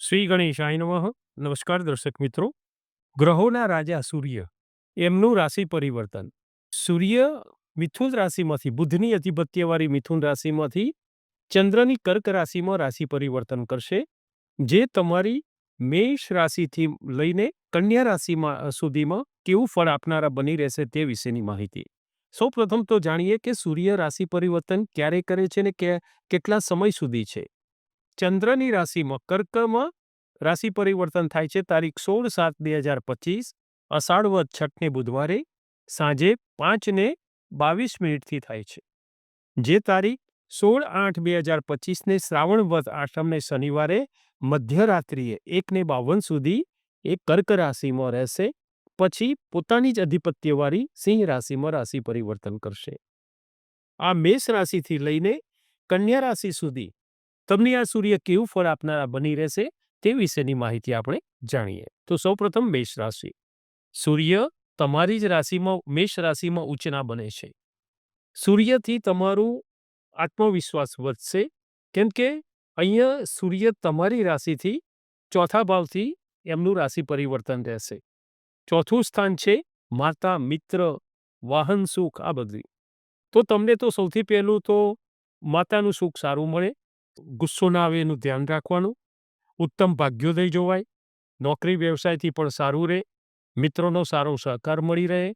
શ્રી ગણેશાય નમઃ. નમસ્કાર દર્શક મિત્રો. ગ્રહોના રાજા સૂર્ય. એમનું રાશિ પરિવર્તન. સૂર્ય મિથુન રાશિમાંથી, બુધની અધિપત્યવાળી મિથુન રાશિમાંથી ચંદ્રની કર્ક રાશિમાં રાશિ પરિવર્તન કરશે. જે તમારી મેષ રાશિથી લઈને કન્યા રાશિમાં સુધીમાં કેવું ફળ આપનારા બની રહેશે તે વિશેની માહિતી. સૌ પ્રથમ તો જાણીએ કે સૂર્ય રાશિ પરિવર્તન ક્યારે કરે છે ને કે, કેટલા સમય સુધી છે. ચંદ્રની રાશિમાં કર્કમાં રાશિ પરિવર્તન થાય છે તારીખ સોળ સાત બે હજાર પચીસ, અષાઢ વધ છઠને બુધવારે સાંજે પાંચ ને બાવીસ મિનિટથી થાય છે. જે તારીખ સોળ આઠ બે હજાર પચીસને શ્રાવણ વધ આઠમને શનિવારે મધ્યરાત્રિએ એકને બાવન સુધી એ કર્ક રાશિમાં રહેશે, પછી પોતાની જ અધિપત્યવાળી સિંહ રાશિમાં રાશિ પરિવર્તન કરશે. આ મેષ રાશિથી લઈને કન્યા રાશિ સુધી તમને આ સૂર્ય કેવું ફળ આપનારા બની રહેશે તે વિશેની માહિતી આપણે જાણીએ. તો સૌપ્રથમ મેષ રાશિ. સૂર્ય તમારી જ રાશિમાં, મેષ રાશિમાં ઉચના બને છે. સૂર્યથી તમારું આત્મવિશ્વાસ વધશે, કેમ કે અહીંયા સૂર્ય તમારી રાશિથી ચોથા ભાવથી એમનું રાશિ પરિવર્તન રહેશે. ચોથું સ્થાન છે માતા, મિત્ર, વાહન, સુખ આ બધી. તો તમને તો સૌથી પહેલું તો માતાનું સુખ સારું મળે ગુસ્સો ના આવે એનું ધ્યાન રાખવાનું. ઉત્તમ ભાગ્યોદય જોવાય. નોકરી વ્યવસાયથી પણ સારું રહે. મિત્રોનો સારો સહકાર મળી રહે.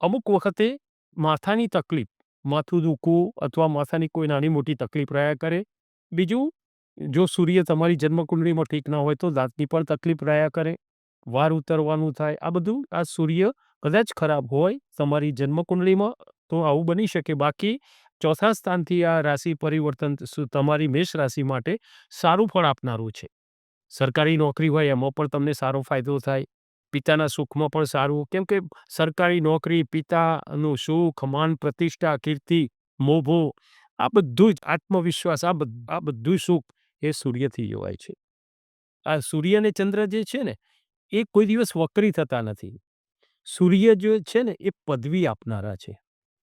અમુક વખતે માથાની તકલીફ, માથું દુખવું અથવા માથાની કોઈ નાની મોટી તકલીફ રહ્યા કરે. બીજું, જો સૂર્ય તમારી જન્મકુંડળીમાં ઠીક ના હોય તો દાંતની પણ તકલીફ રહ્યા કરે. વાર ઉતરવાનું થાય. આ બધું, આ સૂર્ય કદાચ ખરાબ હોય તમારી જન્મકુંડળીમાં તો આવું બની શકે. બાકી ચોથા સ્થાનથી આ રાશિ પરિવર્તન તમારી મેષ રાશિ માટે સારું ફળ આપનારું છે. સરકારી નોકરી હોય એમાં પણ તમને સારો ફાયદો થાય. પિતાના સુખમાં પણ સારું. કેમ કે સરકારી નોકરી, પિતાનું સુખ, માન પ્રતિષ્ઠા, કીર્તિ, મોભો, આ બધું જ આત્મવિશ્વાસ, આ આ બધું સુખ એ સૂર્યથી જોવાય છે. આ સૂર્ય અને ચંદ્ર જે છે ને, એ કોઈ દિવસ વક્રી થતા નથી. સૂર્ય જે છે ને, એ પદવી આપનારા છે.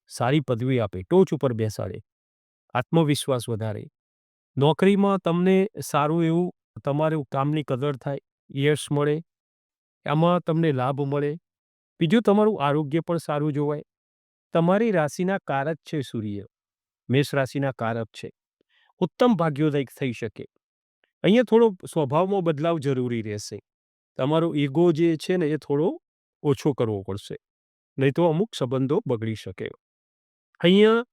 સારી પદવી આપે, ટોચ ઉપર બેસાડે, આત્મવિશ્વાસ વધારે. નોકરીમાં તમને સારું એવું તમારું કામની કદર થાય, યશ મળે, આમાં તમને લાભ મળે. બીજું, તમારું આરોગ્ય પણ સારું જોવાય. તમારી રાશિના કારક છે સૂર્ય. મેષ રાશિના કારક છે. ઉત્તમ ભાગ્યોદય થઈ શકે. અહીંયા થોડો સ્વભાવમાં બદલાવ જરૂરી રહેશે. તમારો ઈગો જે છે ને, એ થોડો ઓછો કરવો પડશે. નહીં તો અમુક સંબંધો બગડી શકે. અહીંયા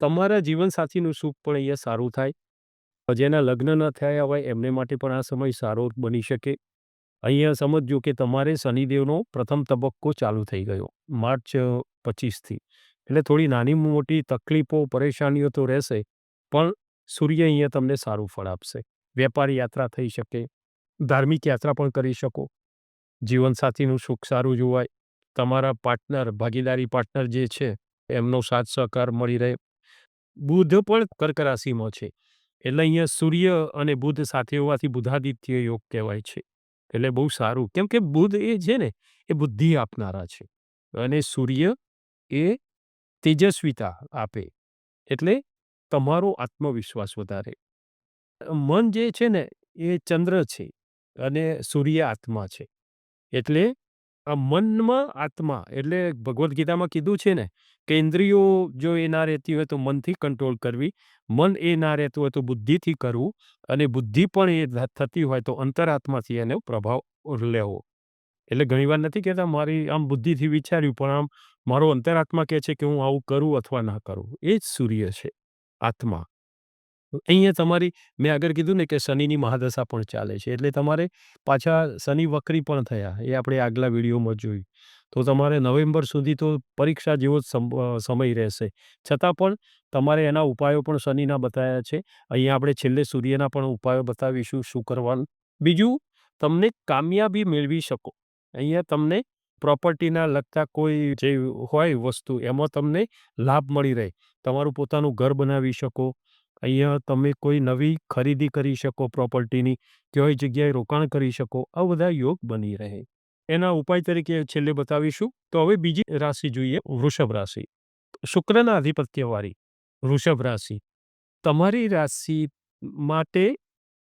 તમારા જીવનસાથીનું સુખ પણ અહીંયા સારું થાય. જેના લગ્ન ન થયા હોય એમને માટે પણ આ સમય સારો બની શકે. અહીંયા સમજજો કે તમારે શનિદેવનો પ્રથમ તબક્કો ચાલુ થઈ ગયો, માર્ચ પચીસથી. એટલે થોડી નાની મોટી તકલીફો, પરેશાનીઓ તો રહેશે, પણ સૂર્ય અહીંયા તમને સારું ફળ આપશે. વેપારી યાત્રા થઈ શકે, ધાર્મિક યાત્રા પણ કરી શકો. જીવનસાથીનું સુખ સારું જોવાય. તમારા પાર્ટનર, ભાગીદારી પાર્ટનર જે છે એમનો સાથ સહકાર મળી રહે. બુધ પણ કર્ક રાશિમાં છે. એટલે અહીંયા સૂર્ય અને બુધ સાથે હોવાથી બુધાદિત્ય યોગ કહેવાય છે. એટલે બહુ સારું. કેમ કે બુધ એ છે ને, એ બુદ્ધિ આપનારા છે. અને સૂર્ય એ તેજસ્વીતા આપે. એટલે તમારો આત્મવિશ્વાસ વધારે. મન જે છે ને, એ ચંદ્ર છે અને સૂર્ય આત્મા છે. એટલે આ મનમાં આત્મા. એટલે ભગવદ્ ગીતામાં કીધું છે ને કે ઇન્દ્રિયો જો એ ના રહેતી હોય તો મનથી કંટ્રોલ કરવી. મન એ ના રહેતું હોય તો બુદ્ધિથી કરવું. અને બુદ્ધિ પણ એ થતી હોય તો અંતરાત્માથી એનો પ્રભાવ લેવો. એટલે ઘણીવાર નથી કહેતા મારી આમ બુદ્ધિથી વિચાર્યું, પણ આમ મારો અંતરાત્મા કહે છે કે હું આવું કરું અથવા ના કરું. એ જ સૂર્ય છે, આત્મા. અહીંયા તમારી, મેં આગળ કીધું ને કે શનિની મહાદશા પણ ચાલે છે. એટલે તમારે પાછા શનિ વક્રી પણ થયા, એ આપણે આગલા વિડીયોમાં જોયું. તો તમારે નવેમ્બર સુધી તો પરીક્ષા જેવો જ સમ- સમય રહેશે. છતાં પણ તમારે એના ઉપાયો પણ શનિના બતાવ્યા છે. અહીંયા આપણે છેલ્લે સૂર્યના પણ ઉપાયો બતાવીશું શું કરવાનું. બીજું, તમને કામયાબી મેળવી શકો. અહીંયા તમને પ્રોપર્ટીના લગતા કોઈ જે હોય વસ્તુ, એમાં તમને લાભ મળી રહે. તમારું પોતાનું ઘર બનાવી શકો. અહીંયા તમે કોઈ નવી ખરીદી કરી શકો પ્રોપર્ટીની કોઈ જગ્યાએ રોકાણ કરી શકો આ બધા યોગ બની રહે એના ઉપાય તરીકે છેલ્લે બતાવીશું તો હવે બીજી રાશિ જોઈએ વૃષભ રાશિ શુક્રના આધિપત્યવાળી વૃષભ રાશિ તમારી રાશિ માટે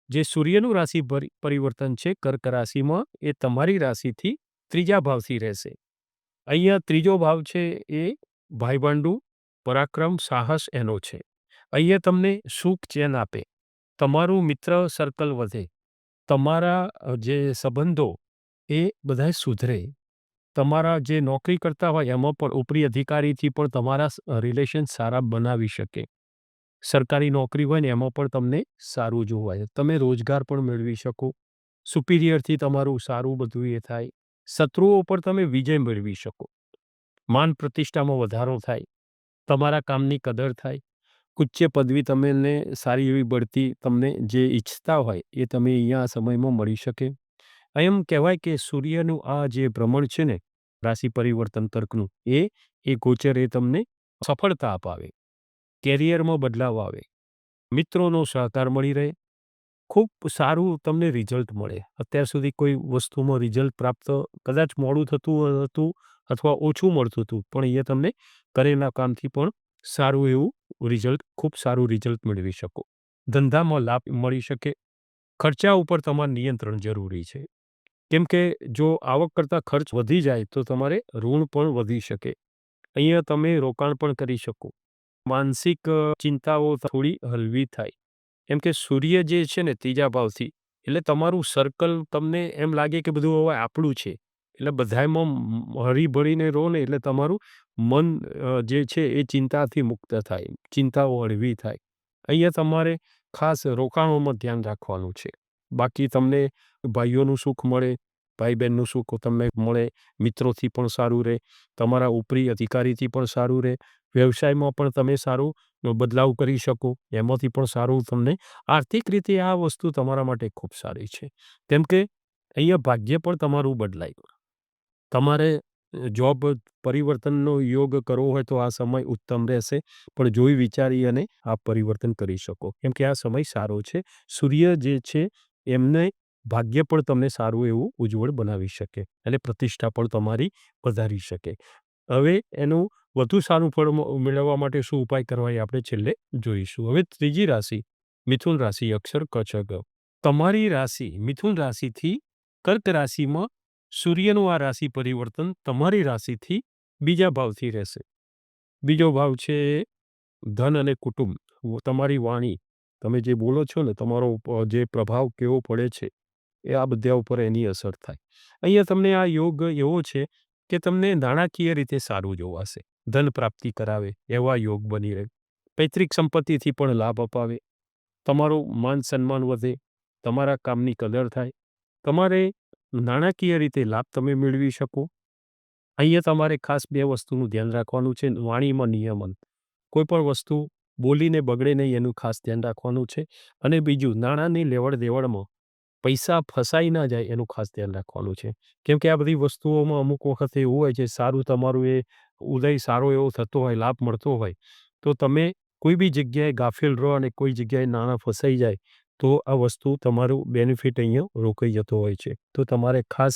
જે સૂર્યનું રાશિ પરી પરિવર્તન છે કર્ક રાશિમાં એ તમારી રાશિથી ત્રીજા ભાવથી રહેશે. અહીંયા ત્રીજો ભાવ છે એ ભાઈબંડુ પરાક્રમ, સાહસ એનો છે. અહીંયા તમને સુખ ચેન આપે. તમારું મિત્ર સર્કલ વધે. તમારા જે સંબંધો એ બધા સુધરે. તમારા જે નોકરી કરતા હોય એમાં પણ ઉપરી અધિકારીથી પણ તમારા રિલેશન સારા બનાવી શકે. સરકારી નોકરી હોય ને એમાં પણ તમને સારું જોવાય. તમે રોજગાર પણ મેળવી શકો. સુપિરિયરથી તમારું સારું બધું એ થાય. શત્રુઓ પર તમે વિજય મેળવી શકો. માન પ્રતિષ્ઠામાં વધારો થાય. તમારા કામની કદર થાય. ઉચ્ચ પદવી તમને સારી એવી બઢતી તમને જે ઈચ્છતા હોય એ તમે અહીંયા સમયમાં મળી શકે. એમ કહેવાય કે સૂર્યનું આ જે ભ્રમણ છે ને, રાશિ પરિવર્તન તર્કનું, એ એ ગોચર એ તમને સફળતા અપાવે. કેરિયરમાં બદલાવ આવે. મિત્રોનો સહકાર મળી રહે. ખૂબ સારું તમને રિઝલ્ટ મળે. અત્યાર સુધી કોઈ વસ્તુમાં રિઝલ્ટ પ્રાપ્ત કદાચ મોડું થતું હતું અથવા ઓછું મળતું હતું. પણ અહીંયા તમને કરેલા કામથી પણ સારું એવું રિઝલ્ટ ખૂબ સારું રિઝલ્ટ મેળવી શકો. ધંધામાં લાભ મળી શકે. ખર્ચા ઉપર તમારે નિયંત્રણ જરૂરી છે. કેમ કે જો આવક કરતાં ખર્ચ વધી જાય તો તમારે ઋણ પણ વધી શકે. અહીંયા તમે રોકાણ પણ કરી શકો. માનસિક ચિંતાઓ થોડી હલવી થાય. કેમ કે સૂર્ય જે છે ને, ત્રીજા ભાવથી, એટલે તમારું સર્કલ તમને એમ લાગે કે બધું હવે આપણું છે. એટલે બધાયમાં હળીભળીને રહો ને એટલે તમારું મન જે છે એ ચિંતાથી મુક્ત થાય. ચિંતાઓ હળવી થાય. અહીંયા તમારે ખાસ રોકાણોમાં ધ્યાન રાખવાનું છે. બાકી તમને ભાઈઓનું સુખ મળે, ભાઈ બહેનનું સુખ તમને મળે, મિત્રોથી પણ સારું રહે, તમારા ઉપરી અધિકારીથી પણ સારું રહે, વ્યવસાયમાં પણ તમે સારું બદલાવ કરી શકો. એમાંથી પણ સારું તમને આર્થિક રીતે આ વસ્તુ તમારા માટે ખૂબ સારી છે. કેમ કે અહીંયા ભાગ્ય પણ તમારું બદલાય. તમારે જોબ પરિવર્તનનો યોગ કરવો હોય તો આ સમય ઉત્તમ રહેશે. પણ જોઈ વિચારી અને આપ પરિવર્તન કરી શકો. કેમ કે આ સમય સારો છે. સૂર્ય જે છે, એમને ભાગ્ય પણ તમને સારું એવું ઉજ્જવળ બનાવી શકે અને પ્રતિષ્ઠા પણ તમારી વધારી શકે. હવે એનું વધુ સારું ફળ મેળવવા માટે શું ઉપાય કરવા એ આપણે છેલ્લે જોઈશું. હવે ત્રીજી રાશિ, મિથુન રાશિ અક્ષર કચગ તમારી રાશિ, મિથુન રાશિથી કર્ક રાશિમાં સૂર્યનું આ રાશિ પરિવર્તન તમારી રાશિથી બીજા ભાવથી રહેશે. બીજો ભાવ છે ધન અને કુટુંબ. તમારી વાણી તમે જે બોલો છો ને, તમારો જે પ્રભાવ કેવો પડે છે, એ આ બધા ઉપર એની અસર થાય. અહીંયા તમને આ યોગ એવો છે કે તમને નાણાકીય રીતે સારું જોવાશે. ધન પ્રાપ્તિ કરાવે, એવા યોગ બની રહે. પૈતૃક સંપત્તિથી પણ લાભ અપાવે. તમારું માન સન્માન વધે. તમારા કામની કદર થાય. તમારે નાણાકીય રીતે લાભ તમે મેળવી શકો. અહીંયા તમારે ખાસ બે વસ્તુનું ધ્યાન રાખવાનું છે. વાણીમાં નિયમન. કોઈ પણ વસ્તુ બોલીને બગડે નહીં એનું ખાસ ધ્યાન રાખવાનું છે. અને બીજું નાણાંની લેવડ દેવડમાં પૈસા ફસાઈ ના જાય એનું ખાસ ધ્યાન રાખવાનું છે. કેમ કે આ બધી વસ્તુઓમાં અમુક વખત એવું હોય છે સારું તમારું એ ઉદય સારો એવો થતો હોય, લાભ મળતો હોય તો તમે કોઈ બી જગ્યાએ ગાફેલ રહો અને કોઈ જગ્યાએ નાણાં ફસાઈ જાય તો આ વસ્તુ તમારું બેનિફિટ અહીંયા રોકાઈ જતો હોય છે. તો તમારે ખાસ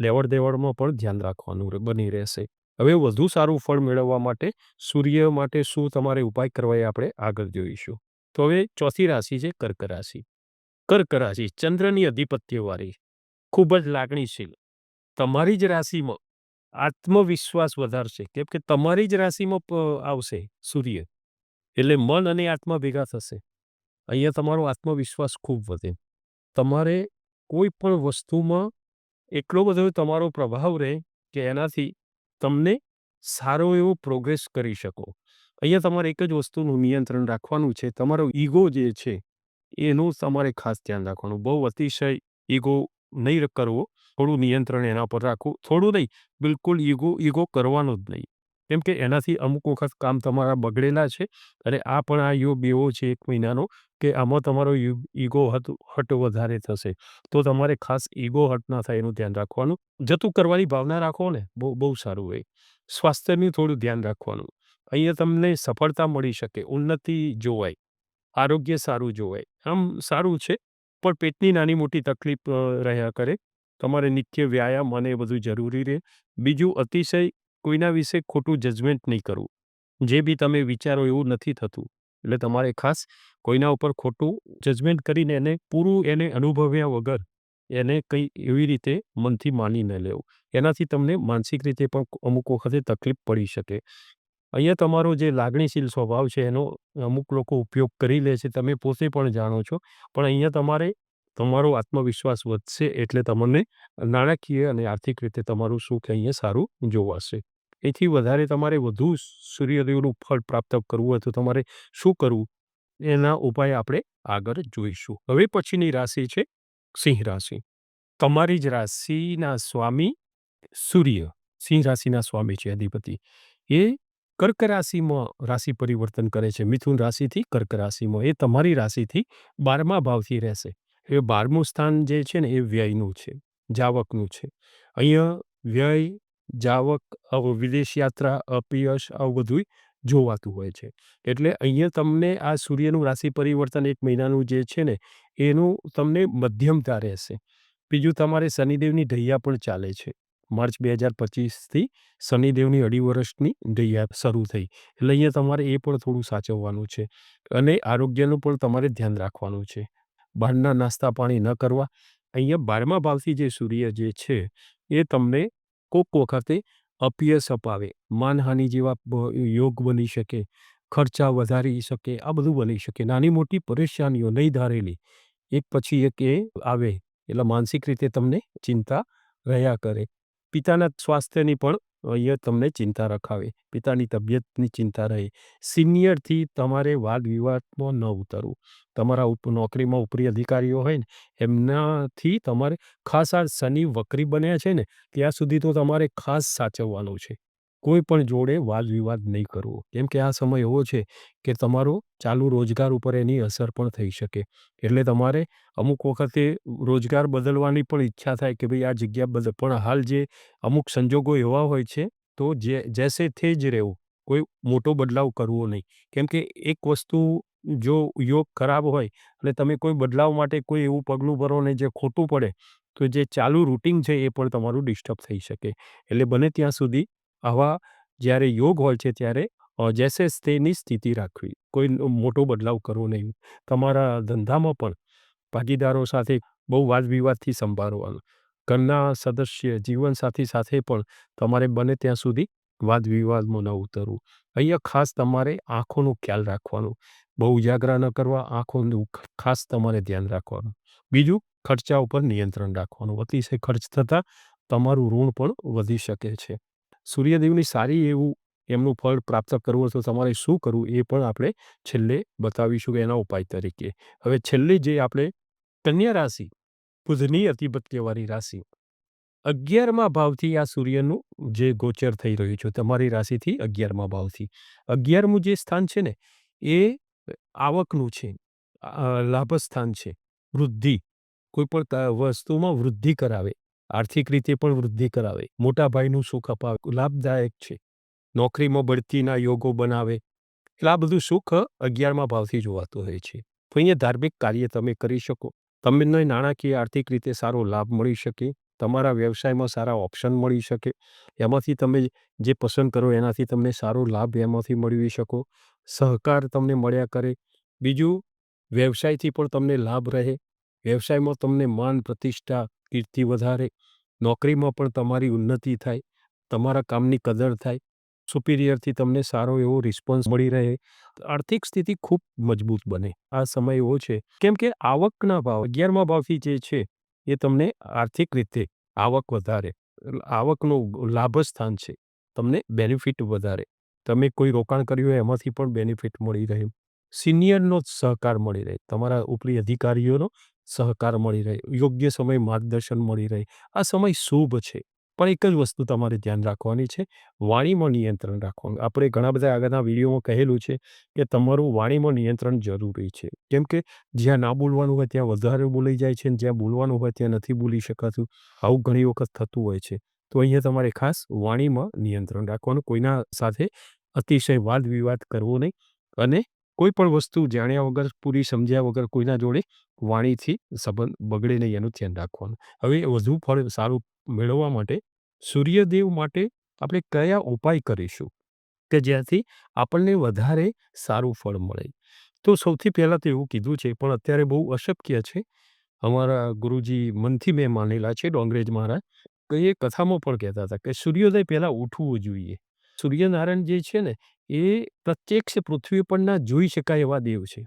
લેવડ દેવડમાં પણ ધ્યાન રાખવાનું બની રહેશે. હવે વધુ સારું ફળ મેળવવા માટે સૂર્ય માટે શું તમારે ઉપાય કરવા એ આપણે આગળ જોઈશું. તો હવે ચોથી રાશિ છે કર્ક રાશિ. કર્ક રાશિ ચંદ્રની અધિપત્યવાળી, ખૂબ જ લાગણીશીલ. તમારી જ રાશિમાં આત્મવિશ્વાસ વધારશે કેમ કે તમારી જ રાશિમાં આવશે સૂર્ય. એટલે મન અને આત્મા ભેગા થશે. અહીંયા તમારો આત્મવિશ્વાસ ખૂબ વધે. તમારે કોઈ પણ વસ્તુમાં એટલો બધો તમારો પ્રભાવ રહે કે એનાથી તમને સારો એવો પ્રોગ્રેસ કરી શકો. અહીંયા તમારે એક જ વસ્તુનું નિયંત્રણ રાખવાનું છે. તમારો ઈગો જે છે, એનું તમારે ખાસ ધ્યાન રાખવાનું. બહુ અતિશય ઈગો નહીં કરવો. થોડું નિયંત્રણ એના પર રાખવું. થોડું નહીં, બિલકુલ ઈગો ઈગો કરવાનો જ નહીં. કેમ કે એનાથી અમુક વખત કામ તમારા બગડેલા છે અને આ પણ આ યોગ એવો છે એક મહિનાનો કે આમાં તમારો ઈગો હટ વધારે થશે. તો તમારે ખાસ ઈગો હટ ના થાય એનું ધ્યાન રાખવાનું. જતું કરવાની ભાવના રાખો ને બહુ બહુ સારું હોય. સ્વાસ્થ્યનું થોડું ધ્યાન રાખવાનું. અહીંયા તમને સફળતા મળી શકે, ઉન્નતિ જોવાય, આરોગ્ય સારું જોવાય. આમ સારું છે પણ પેટની નાની મોટી તકલીફ રહ્યા કરે. તમારે નિત્ય વ્યાયામ અને એ બધું જરૂરી રહે. બીજું અતિશય કોઈના વિશે ખોટું જજમેન્ટ નહીં કરવું. જે બી તમે વિચારો એવું નથી થતું. એટલે તમારે ખાસ કોઈના ઉપર ખોટું જજમેન્ટ કરીને એને પૂરું એને અનુભવ્યા વગર એને કંઈ એવી રીતે મનથી માની ન લેવું. એનાથી તમને માનસિક રીતે પણ અમુક વખતે તકલીફ પડી શકે. અહીંયા તમારો જે લાગણીશીલ સ્વભાવ છે એનો અમુક લોકો ઉપયોગ કરી લે છે. તમે પોતે પણ જાણો છો. પણ અહીંયા તમારે, તમારો આત્મવિશ્વાસ વધશે એટલે તમને નાણાકીય અને આર્થિક રીતે તમારું સુખ અહીંયા સારું જોવાશે. એથી વધારે તમારે વધુ સૂર્યદેવનું ફળ પ્રાપ્ત કરવું હોય તો તમારે શું કરવું? એના ઉપાય આપણે આગળ જોઈશું. હવે પછીની રાશિ છે સિંહ રાશિ. તમારી જ રાશિના સ્વામી સૂર્ય સિંહ રાશિના સ્વામી છે અધિપતિ. એ કર્ક રાશિમાં રાશિ પરિવર્તન કરે છે. મિથુન રાશિથી કર્ક રાશિમાં. એ તમારી રાશિથી 12મા ભાવથી રહેશે. એ 12મું સ્થાન જે છે ને એ વ્યયનું છે, જાવકનું છે. અહીંયા વ્યય, જાવક, વિદેશ યાત્રા, અપયશ આવું બધુંય જોવાતું હોય છે. એટલે અહીંયા તમને આ સૂર્યનું રાશિ પરિવર્તન એક મહિનાનું જે છે ને એનું તમને મધ્યમતા રહેશે. બીજું તમારે શનિદેવની ઢૈયા પણ ચાલે છે. માર્ચ 2025થી શનિદેવની અઢી વર્ષની ઢૈયા શરૂ થઈ. એટલે અહીંયા તમારે એ પણ થોડું સાચવવાનું છે. અને આરોગ્યનું પણ તમારે ધ્યાન રાખવાનું છે. બહારના નાસ્તા પાણી ન કરવા. અહીંયા 12મા ભાવથી જે સૂર્ય જે છે એ તમને કોક વખતે અપિયસ અપાવે. માનહાનિ જેવા યોગ બની શકે. ખર્ચા વધારી શકે. આ બધું બની શકે. નાની મોટી પરેશાનીઓ નહીં ધારેલી, એક પછી એક એ આવે. એટલે માનસિક રીતે તમને ચિંતા રહ્યા કરે. પિતાના સ્વાસ્થ્યની પણ અહીંયા તમને ચિંતા રખાવે. પિતાની તબિયતની ચિંતા રહે. સિનિયરથી તમારે વાદ વિવાદમાં ન ઉતરવું. તમારા ઉપ, નોકરીમાં ઉપરી અધિકારીઓ હોય ને, એમનાથી તમારે ખાસ આ શનિ વક્રી બન્યા છે ને, ત્યાં સુધી તો તમારે ખાસ સાચવવાનું છે. કોઈ પણ જોડે વાદ વિવાદ નહીં કરવો. કેમ કે આ સમય એવો છે કે તમારો ચાલુ રોજગાર ઉપર એની અસર પણ થઈ શકે. એટલે તમારે અમુક વખતે રોજગાર બદલવાની પણ ઈચ્છા થાય કે ભાઈ આ જગ્યા બદલ પણ હાલ જે અમુક સંજોગો એવા હોય છે, તો જે, જેસે થે જ રહેવું. કોઈ મોટો બદલાવ કરવો નહીં. કેમ કે એક વસ્તુ જો યોગ ખરાબ હોય અને તમે કોઈ બદલાવ માટે કોઈ એવું પગલું ભરો ને જે ખોટું પડે, તો જે ચાલુ રૂટિન છે એ પણ તમારું ડિસ્ટર્બ થઈ શકે. એટલે બને ત્યાં સુધી આવા જ્યારે યોગ હોય છે ત્યારે, અ, જૈસે થેની સ્થિતિ રાખવી. કોઈ મોટો બદલાવ કરવો નહીં. તમારા ધંધામાં પણ ભાગીદારો સાથે બહુ વાદવિવાદથી સંભાળવાનું. ઘરના સદસ્ય, જીવનસાથી સાથે પણ તમારે બને ત્યાં સુધી વાદવિવાદમાં ન ઉતરવું. અહીંયા ખાસ તમારે આંખોનો ખ્યાલ રાખવાનો. બહુ ઉજાગરા ન કરવા. આંખોનું ખાસ તમારે ધ્યાન રાખવાનું. બીજું, ખર્ચા ઉપર નિયંત્રણ રાખવાનું. અતિશય ખર્ચ થતાં તમારું ઋણ પણ વધી શકે છે. સૂર્યદેવની સારી એવું એમનું ફળ પ્રાપ્ત કરવું તો તમારે શું કરવું એ પણ આપણે છેલ્લે બતાવીશું એના ઉપાય તરીકે. હવે છેલ્લે જે આપણે કન્યા રાશિ બુધની અધિપત્યવાળી રાશિ. 11મા ભાવથી આ સૂર્યનું જે ગોચર થઈ રહ્યું છે તમારી રાશિથી 11મા ભાવથી. 11મું જે સ્થાન છે ને, એ આવકનું છે. લાભસ્થાન છે. વૃદ્ધિ. કોઈ પણ વસ્તુમાં વૃદ્ધિ કરાવે. આર્થિક રીતે પણ વૃદ્ધિ કરાવે. મોટા ભાઈનું સુખ અપાવે. લાભદાયક છે. નોકરીમાં બઢતીના યોગો બનાવે. એટલે આ બધું સુખ 11મા ભાવથી જોવાતું હોય છે. તો અહીંયા ધાર્મિક કાર્ય તમે કરી શકો. તમને નાણાકીય આર્થિક રીતે સારો લાભ મળી શકે. તમારા વ્યવસાયમાં સારા ઓપ્શન મળી શકે. એમાંથી તમે જે પસંદ કરો એનાથી તમને સારો લાભ એમાંથી મેળવી શકો. સહકાર તમને મળ્યા કરે. બીજું વ્યવસાયથી પણ તમને લાભ રહે. વ્યવસાયમાં તમને માન પ્રતિષ્ઠા, કીર્તિ વધારે. નોકરીમાં પણ તમારી ઉન્નતિ થાય. તમારા કામની કદર થાય. સુપિરિયરથી તમને સારો એવો રિસ્પોન્સ મળી રહે. આર્થિક સ્થિતિ ખૂબ મજબૂત બને. આ સમય એવો છે, કેમ કે આવકના ભાવ 11મા ભાવથી જે છે, એ તમને આર્થિક રીતે આવક વધારે. આવકનું લાભ સ્થાન છે. તમને બેનિફિટ વધારે. તમે કોઈ રોકાણ કર્યું હોય, એમાંથી પણ બેનિફિટ મળી રહે. સિનિયરનો સહકાર મળી રહે. તમારા ઉપરી અધિકારીઓનો સહકાર મળી રહે. યોગ્ય સમય માર્ગદર્શન મળી રહે. આ સમય શુભ છે. પણ એક જ વસ્તુ તમારે ધ્યાન રાખવાની છે. વાણીમાં નિયંત્રણ રાખવાનું. આપણે ઘણા બધા આગળના વિડીયોમાં કહેલું છે કે તમારું વાણીમાં નિયંત્રણ જરૂરી છે. કેમ કે જ્યાં ના બોલવાનું હોય ત્યાં વધારે બોલાઈ જાય છે અને જ્યાં બોલવાનું હોય ત્યાં નથી બોલી શકાતું. આવું ઘણી વખત થતું હોય છે. તો અહીંયા તમારે ખાસ વાણીમાં નિયંત્રણ રાખવાનું. કોઈના સાથે અતિશય વાદ વિવાદ કરવો નહીં. અને કોઈ પણ વસ્તુ જાણ્યા વગર, પૂરી સમજ્યા વગર કોઈના જોડે વાણીથી સંબંધ બગડે નહીં એનું ધ્યાન રાખવાનું. હવે વધુ ફળ સારું મેળવવા માટે સૂર્યદેવ માટે આપણે કયા ઉપાય કરીશું? કે જ્યાંથી આપણને વધારે સારું ફળ મળે. તો સૌથી પહેલાં તો એવું કીધું છે પણ અત્યારે બહુ અશક્ય છે. અમારા ગુરુજી મનથી મેં માનેલા છે ડોંગરેજ મહારાજ. એ કથામાં પણ કહેતા હતા કે સૂર્યોદય પહેલાં ઉઠવું જોઈએ. સૂર્યનારાયણ જે છે ને એ પ્રત્યક્ષ પૃથ્વી પરના જોઈ શકાય એવા દેવ છે.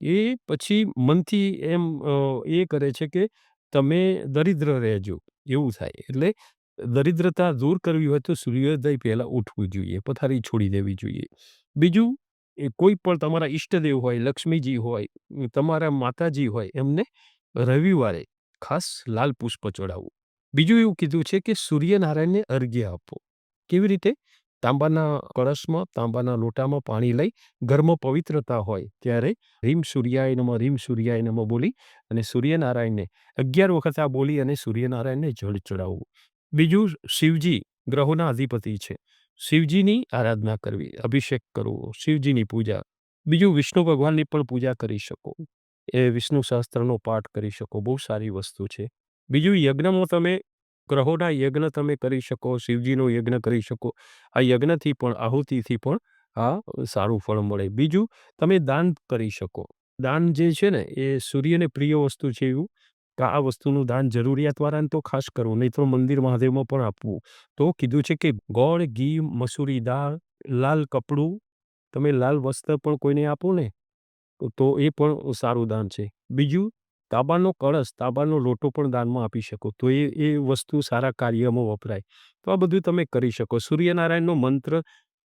એ પછી મનથી એમ એ કરે છે કે તમે દરિદ્ર રહેજો એવું થાય. એટલે દરિદ્રતા દૂર કરવી હોય તો સૂર્યોદય પહેલાં ઉઠવું જોઈએ. પથારી છોડી દેવી જોઈએ. બીજું એ કોઈ પણ તમારા ઈષ્ટદેવ હોય, લક્ષ્મીજી હોય, તમારા માતાજી હોય એમને રવિવારે ખાસ લાલ પુષ્પ ચડાવવું. બીજું એવું કીધું છે કે સૂર્યનારાયણને અર્ઘ્ય આપવો. કેવી રીતે? તાંબાના કળશમાં, તાંબાના લોટામાં પાણી લઈ ઘરમાં પવિત્રતા હોય ત્યારે રીમ સૂર્યાય નમો રીમ સૂર્યાય નમો બોલી અને સૂર્યનારાયણને 11 વખત આ બોલી અને સૂર્યનારાયણને જળ ચડાવવું. બીજું શિવજી ગ્રહોના અધિપતિ છે. શિવજીની આરાધના કરવી, અભિષેક કરવો, શિવજીની પૂજા. બીજું વિષ્ણુ ભગવાનની પણ પૂજા કરી શકો. એ વિષ્ણુ સહસ્ત્રનો પાઠ કરી શકો. બહુ સારી વસ્તુ છે. બીજું યજ્ઞમાં તમે ગ્રહોના યજ્ઞ તમે કરી શકો, શિવજીનો યજ્ઞ કરી શકો. આ યજ્ઞથી પણ આહુતિથી પણ આ સારું ફળ મળે. બીજું તમે દાન કરી શકો. દાન જે છે ને એ સૂર્યને પ્રિય વસ્તુ છે એવું કે આ વસ્તુનું દાન જરૂરિયાતવાળાને તો ખાસ કરવું નહીં તો મંદિર મહાદેવમાં પણ આપવું. તો કીધું છે કે ગોળ, ઘી, મસૂરી દાળ, લાલ કપડું તમે લાલ વસ્ત્ર પણ કોઈને આપો ને તો એ પણ સારું દાન છે. બીજું તાંબાનો કળશ, તાંબાનો લોટો પણ દાનમાં આપી શકો. તો એ એ વસ્તુ સારા કાર્યમાં વપરાય. તો આ બધું તમે કરી શકો. સૂર્યનારાયણનો મંત્ર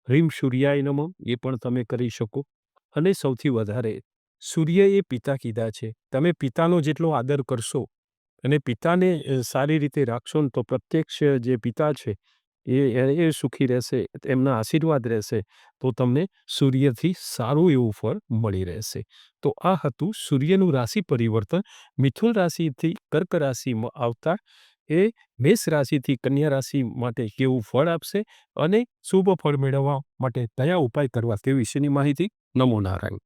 હ્રીમ સૂર્યાય નમઃ એ પણ તમે કરી શકો. અને સૌથી વધારે સૂર્ય એ પિતા કીધા છે. તમે પિતાનો જેટલો આદર કરશો અને પિતાને સારી રીતે રાખશો ને તો પ્રત્યક્ષ જે પિતા છે એ એ સુખી રહેશે, એમના આશીર્વાદ રહેશે તો તમને સૂર્યથી સારું એવું ફળ મળી રહેશે. તો આ હતું સૂર્યનું રાશિ પરિવર્તન મિથુન રાશિથી કર્ક રાશિમાં આવતા એ મેષ રાશિથી કન્યા રાશિ માટે કેવું ફળ આપશે અને શુભ ફળ મેળવવા માટે કયા ઉપાય કરવા તે વિશેની માહિતી. નમો નારાયણ.